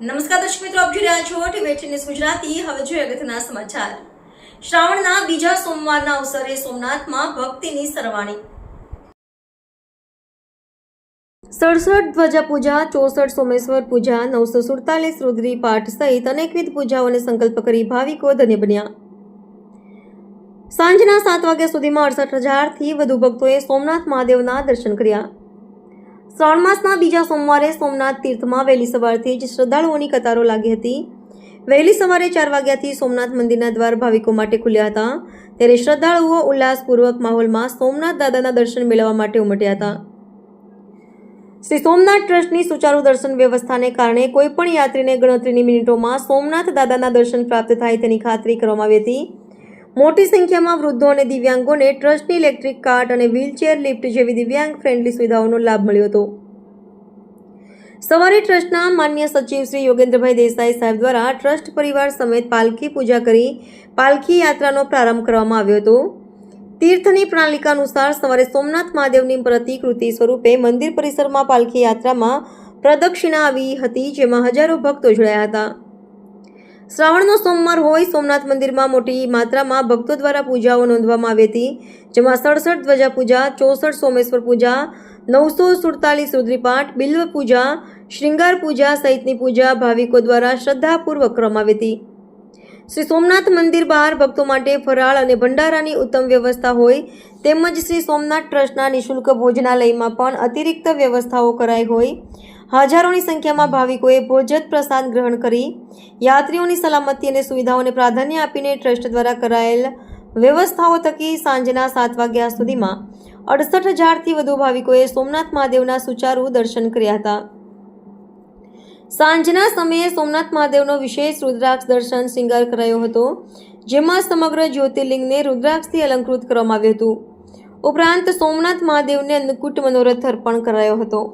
નમસ્કાર દર્શક મિત્રો, આપ જોઈ રહ્યા છો ટીવી ગુજરાતી. હવે જોઈએ અગત્યના સમાચાર. શ્રાવણના બીજા સોમવારના અવસરે સોમનાથમાં ભક્તિની સરવાણી. સડસઠ ધ્વજા પૂજા, ચોસઠ સોમેશ્વર પૂજા, નવસો સુડતાલીસ રુદ્રી પાઠ સહિત અનેકવિધ પૂજાઓને સંકલ્પ કરી ભાવિકો ધન્ય બન્યા. સાંજના સાત વાગ્યા સુધીમાં અડસઠ હજારથી વધુ ભક્તોએ સોમનાથ મહાદેવના દર્શન કર્યા. શ્રાવણ માસના બીજા સોમવારે સોમનાથ તીર્થમાં વહેલી સવારથી જ શ્રદ્ધાળુઓની કતારો લાગી હતી. વહેલી સવારે ચાર વાગ્યાથી સોમનાથ મંદિરના દ્વાર ભાવિકો માટે ખુલ્યા હતા. ત્યારે શ્રદ્ધાળુઓ ઉલ્લાસપૂર્વક માહોલમાં સોમનાથ દાદાના દર્શન મેળવવા માટે ઉમટ્યા હતા. શ્રી સોમનાથ ટ્રસ્ટની સુચારુ દર્શન વ્યવસ્થાને કારણે કોઈપણ યાત્રીને ગણતરીની મિનિટોમાં સોમનાથ દાદાના દર્શન પ્રાપ્ત થાય તેની ખાતરી કરવામાં આવી હતી. મોટી સંખ્યામાં વૃદ્ધો અને દિવ્યાંગોને ટ્રસ્ટની ઇલેક્ટ્રિક કાર્ટ અને વ્હીલચેર લિફ્ટ જેવી દિવ્યાંગ ફ્રેન્ડલી સુવિધાઓનો લાભ મળ્યો હતો. સવારે ટ્રસ્ટના માન્ય સચિવ શ્રી યોગેન્દ્રભાઈ દેસાઈ સાહેબ દ્વારા ટ્રસ્ટ પરિવાર સમેત પાલખી પૂજા કરી પાલખી યાત્રાનો પ્રારંભ કરવામાં આવ્યો હતો. તીર્થની પ્રણાલિકા અનુસાર સવારે સોમનાથ મહાદેવની પ્રતિકૃતિ સ્વરૂપે મંદિર પરિસરમાં પાલખી યાત્રામાં પ્રદક્ષિણા આવી હતી, જેમાં હજારો ભક્તો જોડાયા હતા. શ્રાવણનો સોમવાર હોય સોમનાથ મંદિરમાં મોટી માત્રામાં ભક્તો દ્વારા પૂજાઓ નોંધવામાં આવી હતી, જેમાં સડસઠ ધ્વજા પૂજા, ચોસઠ સોમેશ્વર પૂજા, નવસો સુડતાલીસ રુદ્રીપાઠ, બિલ્વ પૂજા શ્રૃંગાર પૂજા સહિતની પૂજા ભાવિકો દ્વારા શ્રદ્ધાપૂર્વક કરવામાં આવી હતી. શ્રી સોમનાથ મંદિર બહાર ભક્તો માટે ફરાળ અને ભંડારાની ઉત્તમ વ્યવસ્થા હોય, તેમજ શ્રી સોમનાથ ટ્રસ્ટના નિઃશુલ્ક ભોજનાલયમાં પણ અતિરિક્ત વ્યવસ્થાઓ કરાઈ હોય હજારોની સંખ્યામાં ભાવિકોએ ભોજન પ્રસાદ ગ્રહણ કરી, યાત્રીઓની સલામતી અને સુવિધાઓને પ્રાધાન્ય આપીને ટ્રસ્ટ દ્વારા કરાયેલ વ્યવસ્થાઓ થકી સાંજના સાત વાગ્યા સુધીમાં અડસઠ હજારથી વધુ ભાવિકોએ સોમનાથ મહાદેવના સુચારુ દર્શન કર્યા હતા. સાંજના સમયે સોમનાથ મહાદેવનો વિશેષ રુદ્રાક્ષ દર્શન શૃંગાર કરાયો હતો, જેમાં સમગ્ર જ્યોતિર્લિંગને રુદ્રાક્ષથી અલંકૃત કરવામાં આવ્યું હતું. ઉપરાંત સોમનાથ મહાદેવને અન્નકૂટ મનોરથ અર્પણ કરાયો હતો.